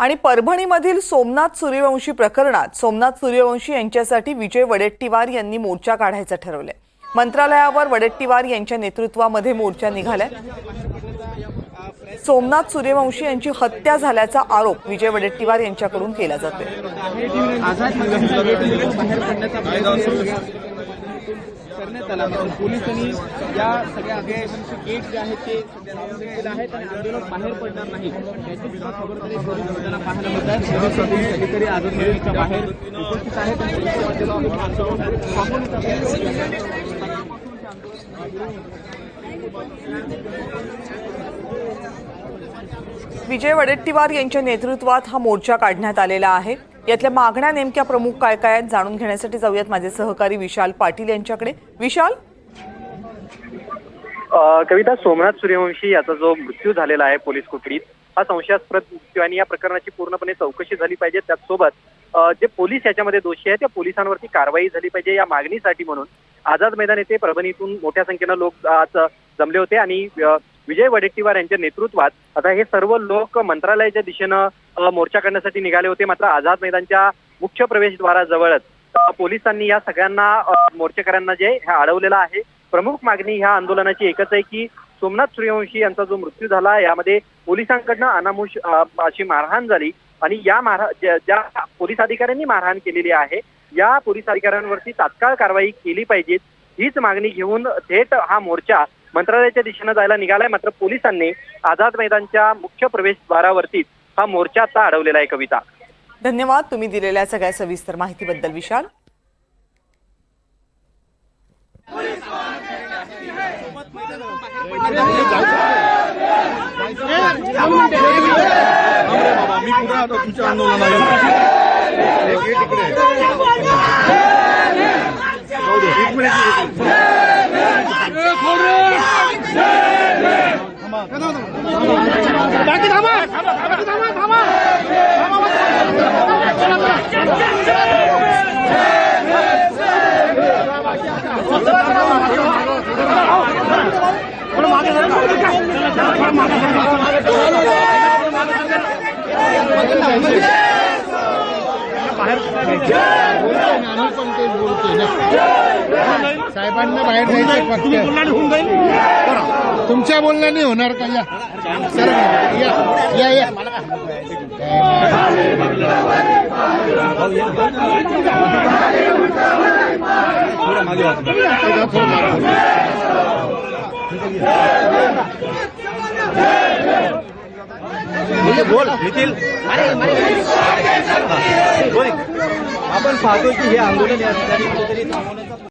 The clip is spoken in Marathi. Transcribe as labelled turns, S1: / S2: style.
S1: आणि परभणीमधील सोमनाथ सूर्यवंशी प्रकरणात सोमनाथ सूर्यवंशी यांच्यासाठी विजय वडेट्टीवार यांनी मोर्चा काढायचं ठरवलंय. मंत्रालयावर वडेट्टीवार यांच्या नेतृत्वामध्ये मोर्चा निघालाय. सोमनाथ सूर्यवंशी यांची हत्या झाल्याचा आरोप विजय वडेट्टीवार यांच्याकडून केला जातोय
S2: आझाद मैदानाचा गेट उघडून बाहेर पडण्याचा प्रयत्न करण्यात आला. मात्र पोलिसांनी या सगळ्या अभयारण्यांचे गेट जे आहेत ते सध्या आहेत आणि आंदोलन बाहेर पडणार नाही. याची सुद्धा खबरदारी पोलीस करताना पाहायला मिळत आहे सर्व पोलीस अधिकारी आजच्या बाहेर उपस्थित आहेत
S1: विजय वडेट्टीवार यांच्या नेतृत्वात हा मोर्चा काढण्यात आलेला आहे. यातल्या मागण्या नेमक्या प्रमुख काय काय आहेत जाणून घेण्यासाठी जाऊयात माझे सहकारी विशाल पाटील यांच्याकडे. विशाल?
S3: कविता सोमनाथ सूर्यवंशी याचा जो मृत्यू झालेला आहे पोलीस कोठडीत हा संशयास्पद मृत्यू आणि या प्रकरणाची पूर्णपणे चौकशी झाली पाहिजे. त्याचसोबत जे पोलीस याच्यामध्ये दोषी आहेत त्या पोलिसांवरती कारवाई झाली पाहिजे या मागणीसाठी म्हणून आझाद मैदान येथे परभणीतून मोठ्या संख्येनं लोक आज जमले होते आणि विजय वडेट्टीवार यांच्या नेतृत्वात आता हे सर्व लोक मंत्रालयाच्या दिशेनं मोर्चा करण्यासाठी निघाले होते. मात्र आझाद मैदानच्या मुख्य प्रवेशद्वाराजवळच. पोलिसांनी या सगळ्यांना मोर्चेकऱ्यांना जे हे अडवलेलं आहे प्रमुख मागणी ह्या आंदोलनाची एकच आहे की सोमनाथ सूर्यवंशी यांचा जो मृत्यू झाला यामध्ये पोलिसांकडनं अनामुष अशी मारहाण झाली आणि या मारहा ज्या ज्या पोलीस अधिकाऱ्यांनी मारहाण केलेली आहे या पोलीस अधिकाऱ्यांवरती तात्काळ कारवाई केली पाहिजे. हीच मागणी घेऊन थेट हा मोर्चा मंत्रालयाच्या दिशेनं जायला निघालाय मात्र पोलिसांनी आझाद मैदानच्या मुख्य प्रवेशद्वारावरतीच हा मोर्चा आता अडवलेला आहे कविता
S1: धन्यवाद तुम्ही दिलेल्या सगळ्या सविस्तर माहितीबद्दल विशाल
S4: मी कुठे आता तुमच्या आंदोलनाला 나기 담아! 나기 담아! 담아!
S5: 바로 साहेबांना बाहेर जायचं फक्त. तुमच्या बोलण्याने होणार का? या. सर या. या या.
S2: बोल निखिल आपण पाहतोय की हे आंदोलन या ठिकाणी कुठेतरी थांबवण्याचा